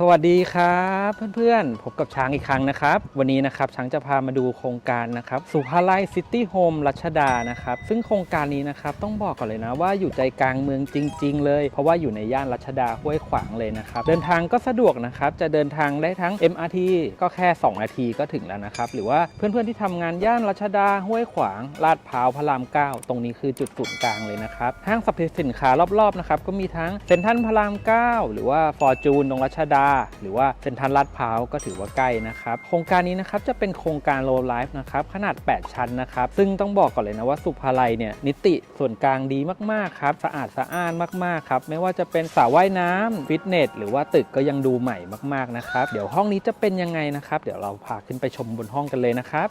สวัสดีครับเพื่อนๆพบกับช้างอีกครั้งนะครับ วันนี้นะครับช้างจะพามาดูโครงการนะครับสุภาลัยซิตี้โฮมรัชดานะครับซึ่งโครงการนี้นะครับต้องบอกก่อนเลยนะว่าอยู่ใจกลางเมืองจริง ๆ เลย เพราะว่าอยู่ในย่านรัชดาห้วยขวางเลยนะครับเดินทางก็สะดวกนะครับจะเดินทางได้ทั้ง MRT ก็แค่ 2 นาทีก็ถึงแล้วนะครับหรือว่าเพื่อนๆที่ทำงานย่านรัชดาห้วยขวางลาดพร้าวพระรามเก้าตรงนี้คือจุดศูนย์กลางเลยนะครับห้างสรรพสินค้ารอบๆนะครับก็มีทั้งเซ็นทรัลพระรามเก้าหรือว่าฟอร์จูนตรงรัชดาหรือว่าเซ็นทรัลลาดพร้าวก็ถือว่าใกล้นะครับ โครงการนี้นะครับจะเป็นโครงการโลไลฟ์นะครับขนาด 8 ชั้นนะครับ ซึ่งต้องบอกก่อนเลยนะว่าสุภาลัยเนี่ยนิติส่วนกลางดีมากๆครับสะอาดสะอ้านมากๆครับไม่ว่าจะเป็นสระว่ายน้ำฟิตเนสหรือว่าตึกก็ยังดูใหม่มากๆนะครับเดี๋ยวห้องนี้จะเป็นยังไงนะครับ เดี๋ยวเราพาขึ้นไปชมบนห้องกันเลยนะครับ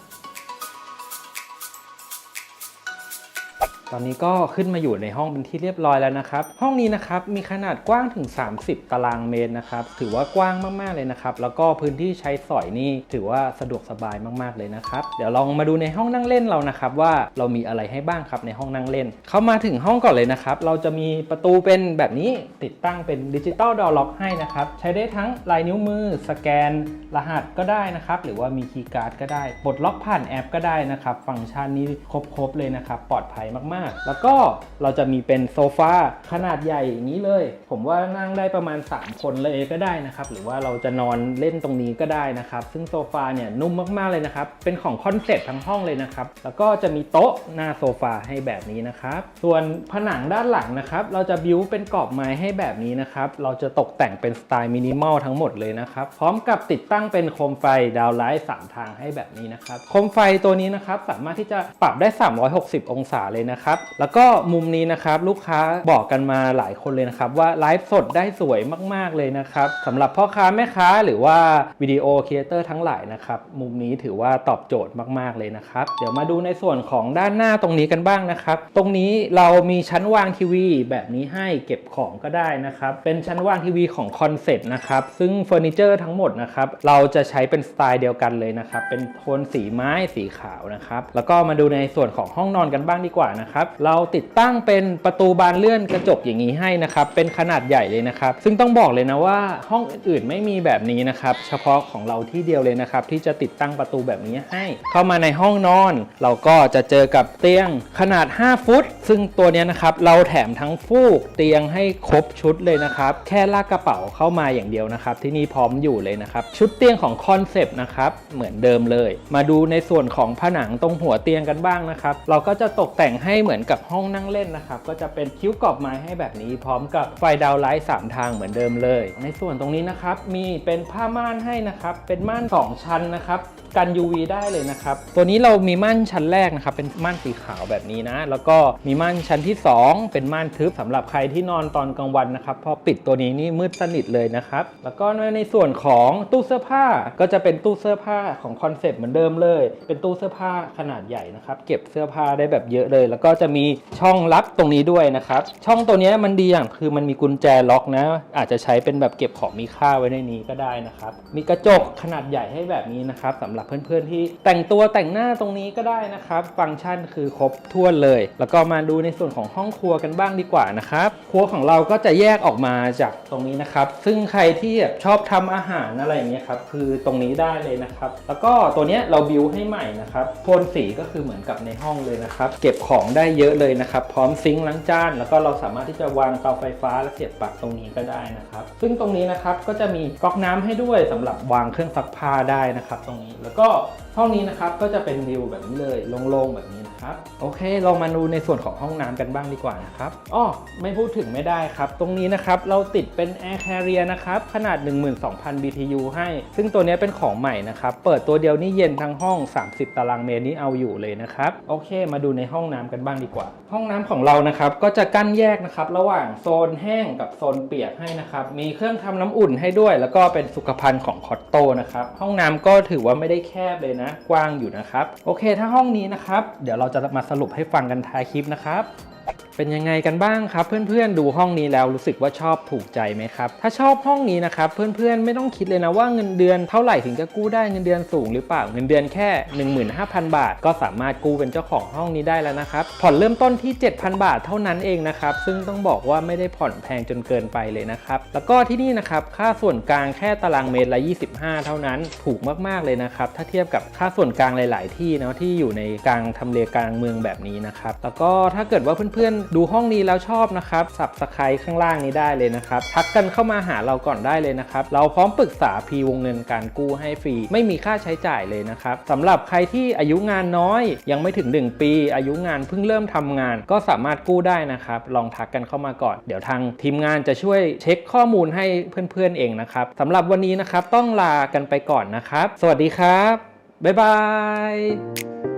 ตอนนี้ก็ขึ้นมาอยู่ในห้องเป็นที่เรียบร้อยแล้วนะครับ ห้องนี้นะครับมีขนาดกว้างถึง 30 ตารางเมตรนะครับ ถือว่ากว้างมากๆเลยนะครับ แล้วก็พื้นที่ใช้สอยนี่ถือว่าสะดวกสบายมากๆเลยนะครับ เดี๋ยวลองมาดูในห้องนั่งเล่นเรานะครับ ว่าเรามีอะไรให้บ้างครับในห้องนั่งเล่น เข้ามาถึงห้องก่อนเลยนะครับ เราจะมีประตูเป็นแบบนี้ติดตั้งเป็นดิจิตอลดอล็อกให้นะครับ ใช้ได้ทั้งลายนิ้วมือ สแกน รหัสก็ได้นะครับ หรือว่ามีคีย์การ์ดก็ได้ปลดล็อกผ่านแอปก็ได้นะครับ ฟังก์ชันนี้ครบๆเลยนะครับ ปลอดภัยมากๆแล้วก็เราจะมีเป็นโซฟาขนาดใหญ่อย่างนี้เลย ผมว่านั่งได้ประมาณ 3 คนเลยก็ได้นะครับ หรือว่าเราจะนอนเล่นตรงนี้ก็ได้นะครับ ซึ่งโซฟาเนี่ยนุ่มมากๆเลยนะครับ เป็นของคอนเซ็ปต์ทั้งห้องเลยนะครับ แล้วก็จะมีโต๊ะหน้าโซฟาให้แบบนี้นะครับ ส่วนผนังด้านหลังนะครับ เราจะบิวเป็นกรอบไม้ให้แบบนี้นะครับ เราจะตกแต่งเป็นสไตล์มินิมอลทั้งหมดเลยนะครับ พร้อมกับติดตั้งเป็นโคมไฟดาวไลท์3ทางให้แบบนี้นะครับ โคมไฟตัวนี้นะครับสามารถที่จะปรับได้ 360 องศาเลยนะครับแล้วก็มุมนี้นะครับลูกค้าบอกกันมาหลายคนเลยนะครับ ว่าไลฟ์สดได้สวยมาก ๆ เลยนะครับสำหรับพ่อค้าแม่ค้าหรือว่าวิดีโอครีเอเตอร์ทั้งหลายนะครับ มุมนี้ถือว่าตอบโจทย์มาก ๆ เลยนะครับ เดี๋ยวมาดูในส่วนของด้านหน้าตรงนี้กันบ้างนะครับ ตรงนี้เรามีชั้นวางทีวีแบบนี้ให้เก็บของก็ได้นะครับ เป็นชั้นวางทีวีของคอนเซ็ปต์นะครับ ซึ่งเฟอร์นิเจอร์ทั้งหมดนะครับ เราจะใช้เป็นสไตล์เดียวกันเลยนะครับ เป็นโทนสีไม้สีขาวนะครับ แล้วก็มาดูในส่วนของห้องนอนกันบ้างดีกว่านะครับเราติดตั้งเป็นประตูบานเลื่อนกระจกอย่างนี้ให้นะครับ เป็นขนาดใหญ่เลยนะครับ ซึ่งต้องบอกเลยนะว่าห้องอื่นๆไม่มีแบบนี้นะครับ เฉพาะของเราที่เดียวเลยนะครับ ที่จะติดตั้งประตูแบบนี้ให้ เข้ามาในห้องนอน เราก็จะเจอกับเตียงขนาด 5 ฟุต ซึ่งตัวนี้นะครับเราแถมทั้งฟูกเตียงให้ครบชุดเลยนะครับ แค่ลากกระเป๋าเข้ามาอย่างเดียวนะครับ ที่นี่พร้อมอยู่เลยนะครับชุดเตียงของคอนเซปต์นะครับเหมือนเดิมเลย มาดูในส่วนของผนังตรงหัวเตียงกันบ้างนะครับ เราก็จะตกแต่งให้เหมือนกับห้องนั่งเล่นนะครับ ก็จะเป็นคิ้วกรอบไม้ให้แบบนี้ พร้อมกับไฟดาวไลท์3ทางเหมือนเดิมเลย ในส่วนตรงนี้นะครับ มีเป็นผ้าม่านให้นะครับ เป็นม่าน 2 ชั้นนะครับ กัน UV ได้เลยนะครับ ตัวนี้เรามีม่านชั้นแรกนะครับ เป็นม่านสีขาวแบบนี้นะ แล้วก็มีม่านชั้นที่ 2 เป็นม่านทึบสำหรับใครที่นอนตอนกลางวันนะครับ พอปิดตัวนี้นี่มืดสนิทเลยนะครับ แล้วก็ในส่วนของตู้เสื้อผ้า ก็จะเป็นตู้เสื้อผ้าของคอนเซปต์เหมือนเดิมเลย เป็นตู้เสื้อผ้าขนาดใหญ่นะครับ เก็บเสื้อผ้าได้แบบเยอะเลย แล้วก็จะมีช่องลับตรงนี้ด้วยนะครับ ช่องตัวนี้มันดีอย่างคือมันมีกุญแจล็อกนะ อาจจะใช้เป็นแบบเก็บของมีค่าไว้ในนี้ก็ได้นะครับ มีกระจกขนาดใหญ่ให้แบบนี้นะครับสำหรับเพื่อนๆที่แต่งตัวแต่งหน้าตรงนี้ก็ได้นะครับ ฟังก์ชันคือครบถ้วนเลย แล้วก็มาดูในส่วนของห้องครัวกันบ้างดีกว่านะครับ ครัวของเราก็จะแยกออกมาจากตรงนี้นะครับ ซึ่งใครที่แบบชอบทำอาหารอะไรอย่างเงี้ยครับ คือตรงนี้ได้เลยนะครับ แล้วก็ตัวเนี้ยเราบิวให้ใหม่นะครับ โทนสีก็คือเหมือนกับในห้องเลยนะครับ เก็บของได้เยอะเลยนะครับ พร้อมซิงค์ล้างจานแล้วก็เราสามารถที่จะวางเตาไฟฟ้าและเสียบปลั๊กตรงนี้ก็ได้นะครับ ซึ่งตรงนี้นะครับก็จะมีก๊อกน้ำให้ด้วยสำหรับวางเครื่องซักผ้าได้นะครับ ตรงนี้แล้วก็ห้องนี้นะครับก็จะเป็นวิวแบบนี้เลยโล่งๆแบบนี้นะครับโอเค เรามาดูในส่วนของห้องน้ำกันบ้างดีกว่านะครับอ้อไม่พูดถึงไม่ได้ครับ ตรงนี้นะครับเราติดเป็น Air Carrier นะครับขนาด 12,000 BTU ให้ ซึ่งตัวนี้เป็นของใหม่นะครับเปิดตัวเดียวนี่เย็นทั้งห้อง 30 ตารางเมตรนี่เอาอยู่เลยนะครับโอเค มาดูในห้องน้ำกันบ้างดีกว่า ห้องน้ำของเรานะครับก็จะกั้นแยกนะครับระหว่างโซนแห้งกับโซนเปียกให้นะครับมีเครื่องทำน้ำอุ่นให้ด้วย แล้วก็เป็นสุขภัณฑ์ของคอตโตนะครับห้องน้ำก็ถือว่าไม่ได้แคบเลยนะ กว้างอยู่นะครับ โอเค ถ้าห้องนี้นะครับ เดี๋ยวเราจะมาสรุปให้ฟังกันท้ายคลิปนะครับ เป็นยังไงกันบ้างครับเพื่อนๆดูห้องนี้แล้วรู้สึกว่าชอบถูกใจไหมครับ ถ้าชอบห้องนี้นะครับเพื่อนๆไม่ต้องคิดเลยนะว่าเงินเดือนเท่าไหร่ถึงจะกู้ได้เงินเดือนสูงหรือเปล่าเงินเดือนแค่ 15,000 บาท ก็สามารถกู้เป็นเจ้าของห้องนี้ได้แล้วนะครับผ่อนเริ่มต้นที่ 7,000 บาทเท่านั้นเองนะครับซึ่งต้องบอกว่าไม่ได้ผ่อนแพงจนเกินไปเลยนะครับแล้วก็ที่นี่นะครับค่าส่วนกลางแค่ตารางเมตรละ 25 เท่านั้นถูกมากๆเลยนะครับถ้าเทียบกับค่าส่วนกลางหลาย ๆ ที่เนาะที่อยู่ในกลางทำเลกลางเมืองแบบนี้นะครับแล้วก็ถ้าเกิดว่าเพื่อนๆดูห้องนี้แล้วชอบนะครับสับสไครข้างล่างนี้ได้เลยนะครับทักกันเข้ามาหาเราก่อนได้เลยนะครับเราพร้อมปรึกษาพีวงเงินการกู้ให้ฟรี ไม่มีค่าใช้จ่ายเลยนะครับสำหรับใครที่อายุงานน้อย ยังไม่ถึง 1 ปี อายุงานเพิ่งเริ่มทำงาน ก็สามารถกู้ได้นะครับลองทักกันเข้ามาก่อน เดี๋ยวทางทีมงานจะช่วยเช็คข้อมูลให้เพื่อนๆเองนะครับสำหรับวันนี้นะครับต้องลากันไปก่อนนะครับ สวัสดีครับบ๊ายบาย